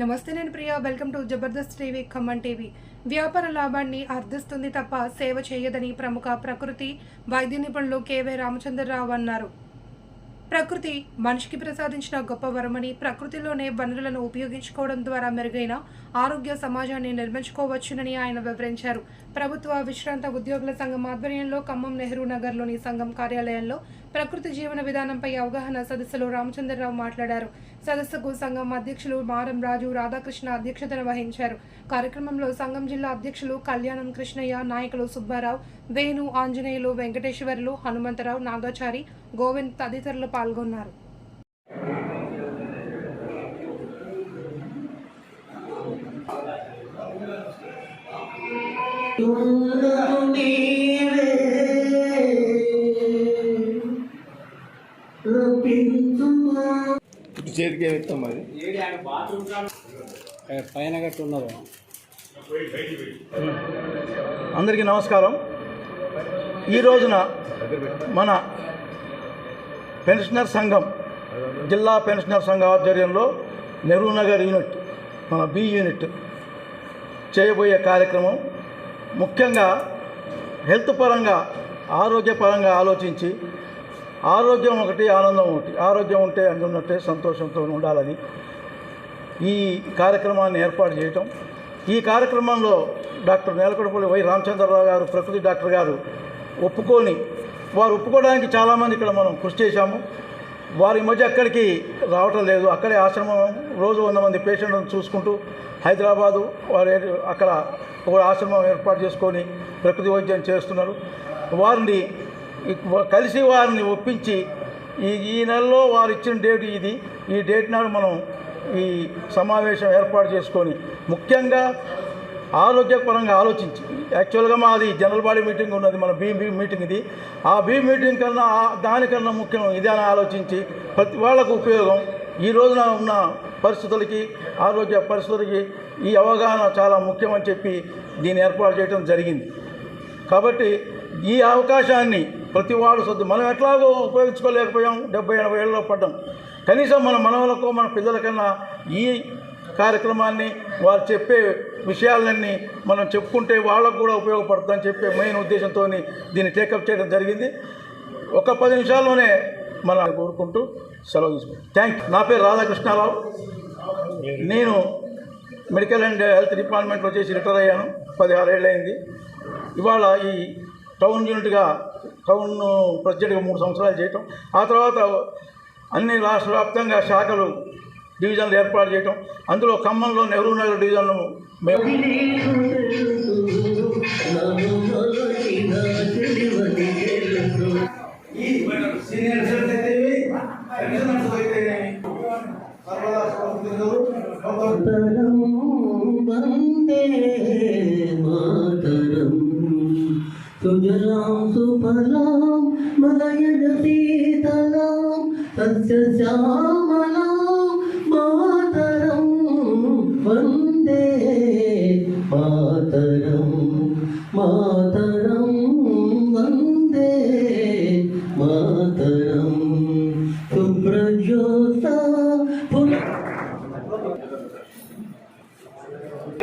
నమస్తే నేను Priya. Welcome to Jabardasth TV Khammam TV వ్యాపార లాభాన్ని అర్థిస్తుంది తప్ప సేవ చేయదని ప్రముఖ ప్రకృతి వైద్య నిపుణులు కేవై రామచంద్రరావు అన్నారు. ప్రకృతి మనిషికి ప్రసాదించిన గొప్ప వరమని ప్రకృతిలోనే వనరులను ఉపయోగించుకోవడం ద్వారా మెరుగైన ఆరోగ్య సమాజాన్ని నిర్మించుకోవచ్చునని ఆయన వివరించారు. ప్రభుత్వ విశ్రాంత ఉద్యోగుల సంఘం ఆధ్వర్యంలో ఖమ్మం నెహ్రూ నగర్లోని సంఘం కార్యాలయంలో ప్రకృతి జీవన విధానంపై అవగాహన సదస్సులో రామచంద్రరావు మాట్లాడారు. సదస్సుకు సంఘం అధ్యక్షులు మారం రాజు రాధాకృష్ణ అధ్యక్షతన వహించారు. కార్యక్రమంలో సంఘం జిల్లా అధ్యక్షులు కళ్యాణం కృష్ణయ్య నాయకులు సుబ్బారావు వేణు ఆంజనేయులు వెంకటేశ్వర్లు హనుమంతరావు నాగాచారి గోవింద్ తదితరులు పాల్గొన్నారు. ఇటు చేతికి ఏమి ఇస్తాం మరి పైన గట్టి ఉన్నారు అందరికీ నమస్కారం. ఈ రోజున మన పెన్షనర్ సంఘం జిల్లా పెన్షనర్ సంఘం ఆధ్వర్యంలో నెహ్రూ నగర్ యూనిట్ మన బి యూనిట్ చేయబోయే కార్యక్రమం ముఖ్యంగా హెల్త్ పరంగా ఆరోగ్యపరంగా ఆలోచించి ఆరోగ్యం ఒకటి ఆనందం ఒకటి. ఆరోగ్యం ఉంటే అందున్నట్టే సంతోషంతో ఉండాలని ఈ కార్యక్రమాన్ని ఏర్పాటు చేయటం. ఈ కార్యక్రమంలో డాక్టర్ నేలకొండపల్లి వై రామచంద్రరావు గారు ప్రకృతి డాక్టర్ గారు ఒప్పుకొని వారు ఒప్పుకోవడానికి చాలామంది ఇక్కడ మనం కృషి చేశాము. వారి మధ్య అక్కడికి రావటం లేదు. అక్కడే ఆశ్రమం రోజు వంద మంది పేషెంట్లను చూసుకుంటూ హైదరాబాదు వారు అక్కడ ఒక ఆశ్రమం ఏర్పాటు చేసుకొని ప్రకృతి వైద్యం చేస్తున్నారు. వారిని కలిసి వారిని ఒప్పించి ఈ ఈ నెలలో వారు ఇచ్చిన డేట్ ఇది ఈ డేట్ నాడు మనం ఈ సమావేశం ఏర్పాటు చేసుకొని ముఖ్యంగా ఆరోగ్యపరంగా ఆలోచించి యాక్చువల్గా మాది జనరల్ బాడీ మీటింగ్ ఉన్నది మన బీ బీ మీటింగ్ ఇది. ఆ బీ మీటింగ్ కన్నా దానికన్నా ముఖ్యం ఇదే అని ఆలోచించి ప్రతి వాళ్ళకు ఉపయోగం. ఈ రోజున ఉన్న పరిస్థితులకి ఆరోగ్య పరిస్థితులకి ఈ అవగాహన చాలా ముఖ్యమని చెప్పి దీన్ని ఏర్పాటు చేయడం జరిగింది. కాబట్టి ఈ అవకాశాన్ని ప్రతి వాడు సొద్దు మనం ఎట్లాగో ఉపయోగించుకోలేకపోయాం డెబ్బై ఎనభై ఏళ్ళలో పడ్డాం. కనీసం మన మనవలకు మన పిల్లలకన్నా ఈ కార్యక్రమాన్ని వారు చెప్పే విషయాలన్నీ మనం చెప్పుకుంటే వాళ్ళకు కూడా ఉపయోగపడుతుందని చెప్పే మెయిన్ ఉద్దేశంతో దీన్ని టేకప్ చేయడం జరిగింది. ఒక పది నిమిషాల్లోనే మనం కోరుకుంటూ సెలవు తీసుకుంటాం. థ్యాంక్ నా పేరు రాధాకృష్ణారావు. నేను మెడికల్ అండ్ హెల్త్ డిపార్ట్మెంట్లో చేసి రిటైర్ అయ్యాను. పదిహారు ఏళ్ళు అయింది ఇవాళ ఈ టౌన్ యూనిట్గా టౌన్ ప్రెసిడెంట్గా మూడు సంవత్సరాలు చేయటం. ఆ తర్వాత అన్ని రాష్ట్ర వ్యాప్తంగా శాఖలు డివిజన్లు ఏర్పాటు చేయటం. అందులో ఖమ్మంలో నెహ్రూ నగర్ డివిజన్ను మేము ఈ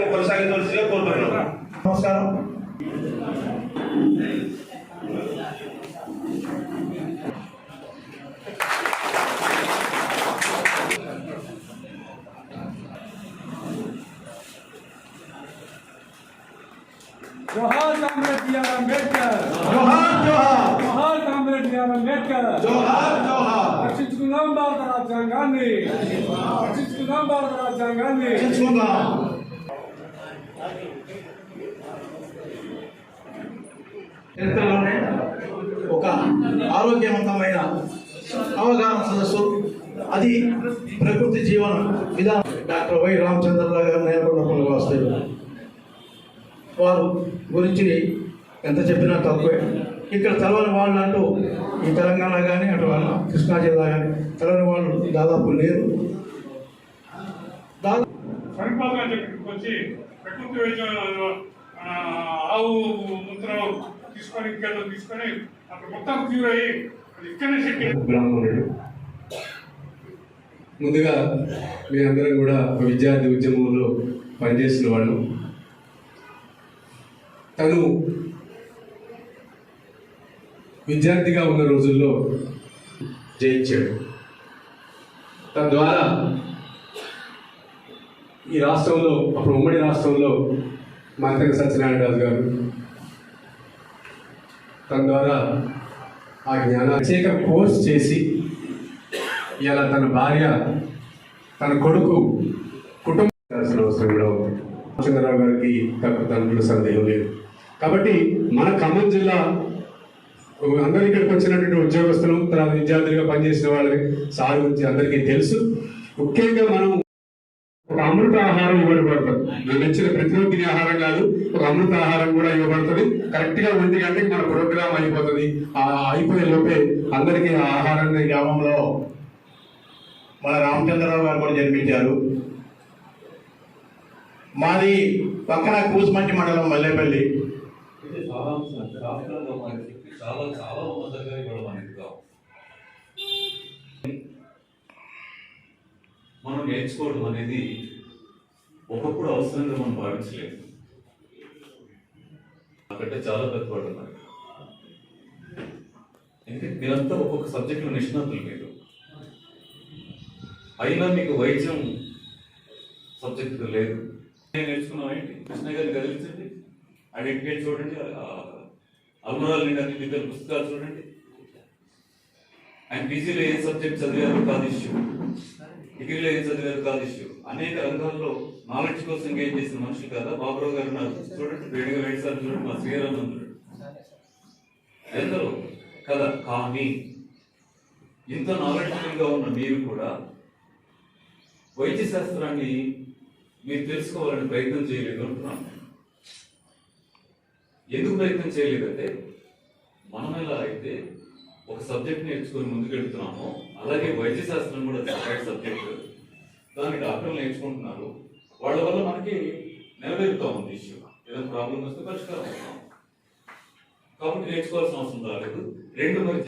కొనసాగించవలసిగా కోరుతున్నాను నమస్కారం జోహార్ కామ్రేడ్ బిఆర్ అంబేద్కర్ అంబేద్కర్ జోహార్ జోహార్. రక్షించుకుందాం భారత రాజ్యాంగాన్ని. రక్షించుకుందాం భారత రాజ్యాంగాన్ని. చరిత్రలోనే ఒక ఆరోగ్యవంతమైన అవగాహన సదస్సు. అది ప్రకృతి జీవన విధానం. డాక్టర్ వై రామచంద్రరావు గారు నేర్కొండపల్లి వాస్తవ్యులు వారు గురించి ఎంత చెప్పినా తక్కువే. ఇక్కడ తెలవని వాళ్ళు అంటూ ఈ తెలంగాణ కానీ అటు వాళ్ళ కృష్ణా జిల్లా కానీ తెలవని వాళ్ళు దాదాపు లేరు. దాదాపు సరిపోగా వచ్చి ప్రకృతి వైద్యం ఆ, ఆవు మూత్రం తీసుకొని ఇంకేదో తీసుకొని అక్కడ మొత్తం క్యూర్ అయ్యి అది ఇక్కడనే సెట్ బ్రాహ్మణుడు ముందుగా మీ అందరం కూడా ఒక విద్యార్థి ఉద్యమంలో పనిచేసిన వాళ్ళు. తను విద్యార్థిగా ఉన్న రోజుల్లో జయించాడు. తద్వారా ఈ రాష్ట్రంలో అప్పుడు ఉమ్మడి రాష్ట్రంలో మంత్రి సత్యనారాయణ రాజు గారు తన ద్వారా ఆ జ్ఞాన ప్రత్యేక కోర్స్ చేసి ఇలా తన భార్య తన కొడుకు కుటుంబ అవసరం కూడా ఉంది. రామచంద్రరావు గారికి తక్కువ తండ్రులు సందేహం లేదు. కాబట్టి మన ఖమ్మం జిల్లా అందరు ఇక్కడికి వచ్చినటువంటి ఉద్యోగస్తులు తర్వాత విద్యార్థులుగా పనిచేసిన వాళ్ళని సార్ గురించి అందరికీ తెలుసు. ముఖ్యంగా మనం ఒక అమృత ఆహారం ఇవ్వబడుతుంది. నేను ఇచ్చిన ప్రతిరోజు తినే ఆహారం కాదు ఒక అమృత ఆహారం కూడా ఇవ్వబడుతుంది. కరెక్ట్గా ఒంటి గంటకి మన ప్రోగ్రామ్ అయిపోతుంది. ఆ అయిపోయే లోపే అందరికీ ఆ ఆహారాన్ని గ్రామంలో మన రామచంద్రరావు గారు కూడా జన్మించారు. మాది పక్కన కూసుమంటి మండలం మల్లేపల్లి. చాలా చాలా చాలా ఉన్నతంగా ఇవ్వడం అనేది కావు మనం నేర్చుకోవడం అనేది ఒకప్పుడు అవసరంగా మనం భావించలేదు. అక్కడే చాలా పెద్దపడుతున్నారు ఎందుకంటే మీరంతా ఒక్కొక్క సబ్జెక్టులో నిష్ణాతులు మీరు. అయినా మీకు వైద్యం సబ్జెక్టు లేదు. నేను నేర్చుకున్నాం ఏంటి? కృష్ణ గారిని కదిలించండి ఐడెంటిఫై చూడండి అల్మరాలు నిండా అన్ని ఇద్దరు పుస్తకాలు చూడండి. ఆయన పీజీలో ఏ సబ్జెక్ట్ చదివారు కాదు ఇష్యూ. డిగ్రీలో ఏం చదివారు కాదు ఇష్యూ. అనేక రంగాల్లో నాలెడ్జ్ కోసం ఎంగేజ్ చేసిన మనుషులు కదా? బాబురావు గారు ఉన్నారు. చూడండి వేడిగా వేడి సార్ చూడండి మా శ్రీరామంతుడు ఎందరో కదా? కానీ ఇంత నాలెడ్జ్ఫుల్గా ఉన్న మీరు కూడా వైద్య శాస్త్రాన్ని మీరు తెలుసుకోవాలని ప్రయత్నం చేయలేదు అంటున్నాను ఎందుకు ప్రయత్నం చేయలేదంటే మనం ఎలా అయితే ఒక సబ్జెక్ట్ నేర్చుకొని ముందుకెళ్తున్నామో అలాగే వైద్య శాస్త్రం కూడా సపరేట్ సబ్జెక్ట్ దాన్ని డాక్టర్లు నేర్చుకుంటున్నారు. వాళ్ళ వల్ల మనకి నెరవేరుతా ఉంది ఇష్యూ ఏదైనా ప్రాబ్లం వస్తే పరిష్కారం అవుతాం కాబట్టి నేర్చుకోవాల్సిన అవసరం రాలేదు. రెండు మరి